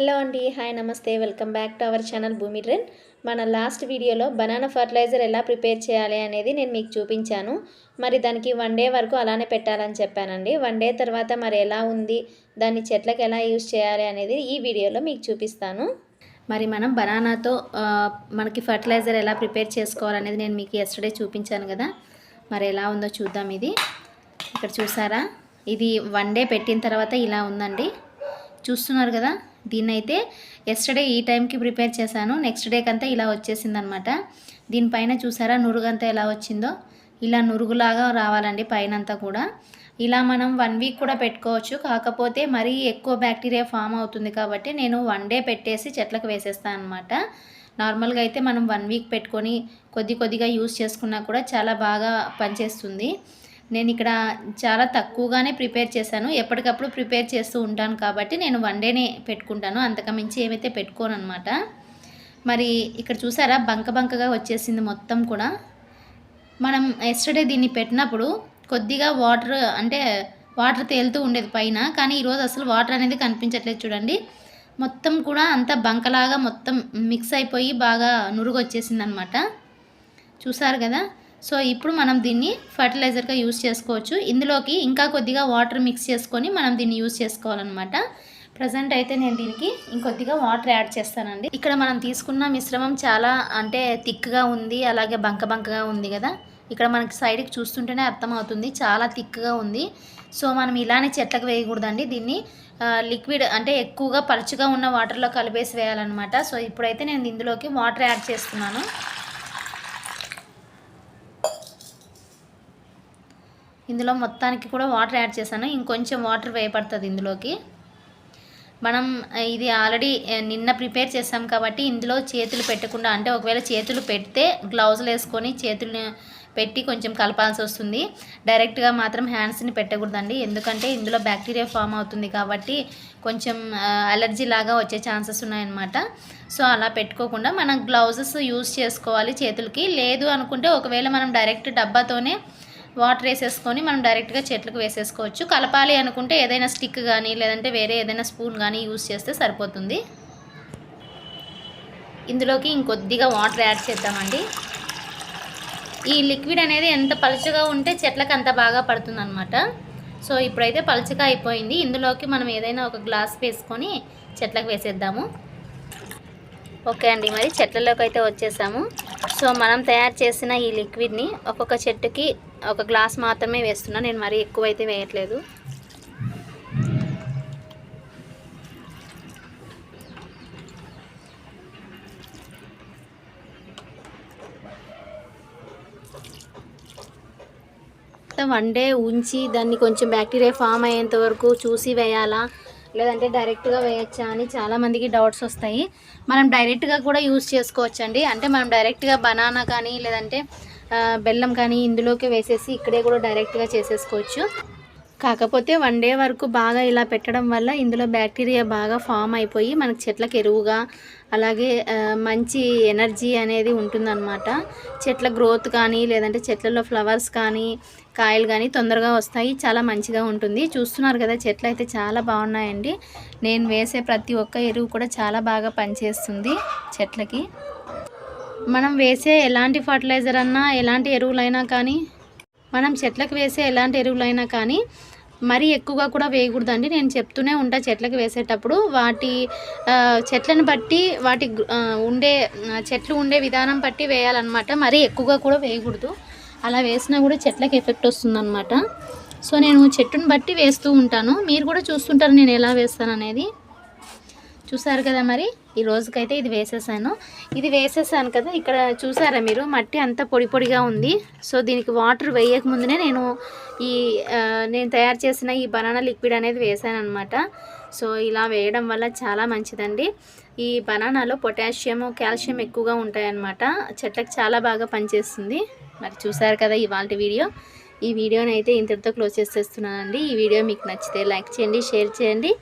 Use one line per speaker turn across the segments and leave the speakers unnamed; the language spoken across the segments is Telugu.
హలో అండి హాయ్ నమస్తే. Welcome back to our channel Bhumi trend. మన లాస్ట్ వీడియోలో బనానా ఫర్టిలైజర్ ఎలా ప్రిపేర్ చేయాలి అనేది నేను మీకు చూపించాను. మరి దానికి వన్ డే వరకు అలానే పెట్టాలని చెప్పానండి. వన్ డే తర్వాత మరి ఎలా ఉంది దాన్ని చెట్లకు ఎలా యూజ్ చేయాలి అనేది ఈ వీడియోలో మీకు చూపిస్తాను. మరి మనం బనానాతో మనకి ఫర్టిలైజర్ ఎలా ప్రిపేర్ చేసుకోవాలనేది నేను మీకు ఎస్టర్డే చూపించాను కదా. మరి ఎలా ఉందో చూద్దాం ఇది. ఇక్కడ చూసారా? ఇది వన్ డే పెట్టిన తర్వాత ఇలా ఉందండి. చూస్తున్నారు కదా? దీన్ని అయితే ఎస్టర్డే ఈ టైంకి ప్రిపేర్ చేశాను. నెక్స్ట్ డేకి అంతా ఇలా వచ్చేసిందనమాట. దీనిపైన చూసారా నురుగంతా ఎలా వచ్చిందో? ఇలా నురుగులాగా రావాలండి పైనంతా కూడా. ఇలా మనం వన్ వీక్ కూడా పెట్టుకోవచ్చు. కాకపోతే మరీ ఎక్కువ బ్యాక్టీరియా ఫామ్ అవుతుంది కాబట్టి నేను వన్ డే పెట్టేసి చెట్లకు వేసేస్తాను అనమాట నార్మల్గా అయితే మనం వన్ వీక్ పెట్టుకొని కొద్ది కొద్దిగా యూస్ చేసుకున్నా కూడా చాలా బాగా పనిచేస్తుంది. నేను ఇక్కడ చాలా తక్కువగానే ప్రిపేర్ చేశాను. ఎప్పటికప్పుడు ప్రిపేర్ చేస్తూ ఉంటాను కాబట్టి నేను వన్ డేనే పెట్టుకుంటాను. అంతకమించి ఏమైతే పెట్టుకోను అనమాట మరి ఇక్కడ చూసారా? బంక బంకగా వచ్చేసింది మొత్తం కూడా. మనం ఎస్టర్డే దీన్ని పెట్టినప్పుడు కొద్దిగా వాటర్ అంటే వాటర్ తేలుతూ ఉండేది పైన. కానీ ఈరోజు అసలు వాటర్ అనేది కనిపించట్లేదు చూడండి. మొత్తం కూడా అంత బంకలాగా మొత్తం మిక్స్ అయిపోయి బాగా నురుగు వచ్చేసింది అనమాట చూసారు కదా? సో ఇప్పుడు మనం దీన్ని ఫర్టిలైజర్గా యూస్ చేసుకోవచ్చు. ఇందులోకి ఇంకా కొద్దిగా వాటర్ మిక్స్ చేసుకొని మనం దీన్ని యూస్ చేసుకోవాలన్నమాట. ప్రజెంట్ అయితే నేను దీనికి ఇంకొద్దిగా వాటర్ యాడ్ చేస్తానండి. ఇక్కడ మనం తీసుకున్న మిశ్రమం చాలా అంటే థిక్గా ఉంది అలాగే బంక బంకగా ఉంది కదా. ఇక్కడ మనకి సైడ్కి చూస్తుంటేనే అర్థమవుతుంది చాలా థిక్గా ఉంది. సో మనం ఇలానే చెట్లకు వేయకూడదండి. దీన్ని లిక్విడ్ అంటే ఎక్కువగా పలుచుగా ఉన్న వాటర్లో కలిపేసి వేయాలన్నమాట. సో ఇప్పుడైతే నేను ఇందులోకి వాటర్ యాడ్ చేస్తున్నాను. ఇందులో మొత్తానికి కూడా వాటర్ యాడ్ చేశాను. ఇంకొంచెం వాటర్ వేయబడుతుంది ఇందులోకి. మనం ఇది ఆల్రెడీ నిన్న ప్రిపేర్ చేసాం కాబట్టి ఇందులో చేతులు పెట్టకుండా అంటే ఒకవేళ చేతులు పెడితే గ్లౌజులు వేసుకొని చేతులని పెట్టి కొంచెం కలపాల్సి వస్తుంది. డైరెక్ట్గా మాత్రం హ్యాండ్స్ని పెట్టకూడదండి. ఎందుకంటే ఇందులో బ్యాక్టీరియా ఫామ్ అవుతుంది కాబట్టి కొంచెం అలర్జీ లాగా వచ్చే ఛాన్సెస్ ఉన్నాయన్నమాట. సో అలా పెట్టుకోకుండా మనం గ్లౌజెస్ యూస్ చేసుకోవాలి చేతులకి. లేదు అనుకుంటే ఒకవేళ మనం డైరెక్ట్ డబ్బాతోనే వాటర్ వేసేసుకొని మనం డైరెక్ట్గా చెట్లకు వేసేసుకోవచ్చు. కలపాలి అనుకుంటే ఏదైనా స్టిక్ కానీ లేదంటే వేరే ఏదైనా స్పూన్ కానీ యూస్ చేస్తే సరిపోతుంది. ఇందులోకి ఇంకొద్దిగా వాటర్ యాడ్ చేద్దామండి. ఈ లిక్విడ్ అనేది ఎంత పలుచగా ఉంటే చెట్లకు అంత బాగా పడుతుంది అనమాట సో ఇప్పుడైతే పలుచగా అయిపోయింది. ఇందులోకి మనం ఏదైనా ఒక గ్లాస్ వేసుకొని చెట్లకు వేసేద్దాము. ఓకే అండి మరి చెట్లలోకి అయితే వచ్చేసాము. సో మనం తయారు చేసిన ఈ లిక్విడ్ని ఒక్కొక్క చెట్టుకి ఒక గ్లాస్ మాత్రమే వేస్తున్నా. నేను మరీ ఎక్కువ అయితే వేయట్లేదు వన్ డే ఉంచి దాన్ని కొంచెం బ్యాక్టీరియా ఫామ్ అయ్యేంత వరకు చూసి వేయాలా? లేదంటే డైరెక్ట్గా వేయచ్చా అని చాలామందికి డౌట్స్ వస్తాయి. మనం డైరెక్ట్గా కూడా యూస్ చేసుకోవచ్చండి. అంటే మనం డైరెక్ట్గా బనానా కానీ లేదంటే బెల్లం కానీ ఇందులోకి వేసేసి ఇక్కడే కూడా డైరెక్ట్గా చేసేసుకోవచ్చు. కాకపోతే వన్ డే వరకు బాగా ఇలా పెట్టడం వల్ల ఇందులో బ్యాక్టీరియా బాగా ఫామ్ అయిపోయి మనకి చెట్లకు ఎరువుగా అలాగే మంచి ఎనర్జీ అనేది ఉంటుందన్నమాట. చెట్ల గ్రోత్ కానీ లేదంటే చెట్లలో ఫ్లవర్స్ కానీ కాయలు కానీ తొందరగా వస్తాయి చాలా మంచిగా ఉంటుంది. చూస్తున్నారు కదా చెట్లు అయితే చాలా బాగున్నాయండి. నేను వేసే ప్రతి ఒక్క ఎరువు కూడా చాలా బాగా పనిచేస్తుంది చెట్లకి. మనం వేసే ఎలాంటి ఫర్టిలైజర్ అన్నా ఎలాంటి ఎరువులైనా కానీ మనం చెట్లకు వేసే ఎలాంటి ఎరువులైనా కానీ మరీ ఎక్కువగా కూడా వేయకూడదండి. నేను చెప్తూనే ఉంటా చెట్లకు వేసేటప్పుడు వాటి చెట్లను బట్టి వాటి ఉండే చెట్లు ఉండే విధానం బట్టి వేయాలన్నమాట. మరీ ఎక్కువగా కూడా వేయకూడదు. అలా వేసినా కూడా చెట్లకు ఎఫెక్ట్ వస్తుందన్నమాట. సో నేను చెట్టుని బట్టి వేస్తూ ఉంటాను. మీరు కూడా చూస్తుంటారు నేను ఎలా వేస్తాను అనేది చూసారు కదా మరి? ఈ రోజుకైతే ఇది వేసేసాను. ఇది వేసేసాను కదా? ఇక్కడ చూసారా మీరు? మట్టి అంతా పొడి పొడిగా ఉంది. సో దీనికి వాటర్ వేయక ముందునే నేను ఈ నేను తయారు చేసిన ఈ బనానా లిక్విడ్ అనేది వేసాను అనమాట సో ఇలా వేయడం వల్ల చాలా మంచిదండి. ఈ బనానాలో పొటాషియం కాల్షియం ఎక్కువగా ఉంటాయన్నమాట. చెట్లకు చాలా బాగా పనిచేస్తుంది. మరి చూసారు కదా ఇవాళ వీడియో. ఈ వీడియోని అయితే ఇంతటితో క్లోజ్ చేసేస్తున్నానండి. ఈ వీడియో మీకు నచ్చితే లైక్ చేయండి షేర్ చేయండి.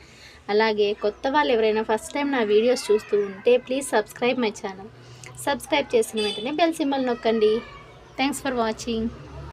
అలాగే కొత్త వాళ్ళు ఎవరైనా ఫస్ట్ టైం నా వీడియోస్ చూస్తూ ఉంటే please subscribe my channel subscribe చేసిన వెంటనే బెల్ సింబల్ నొక్కండి. Thanks for watching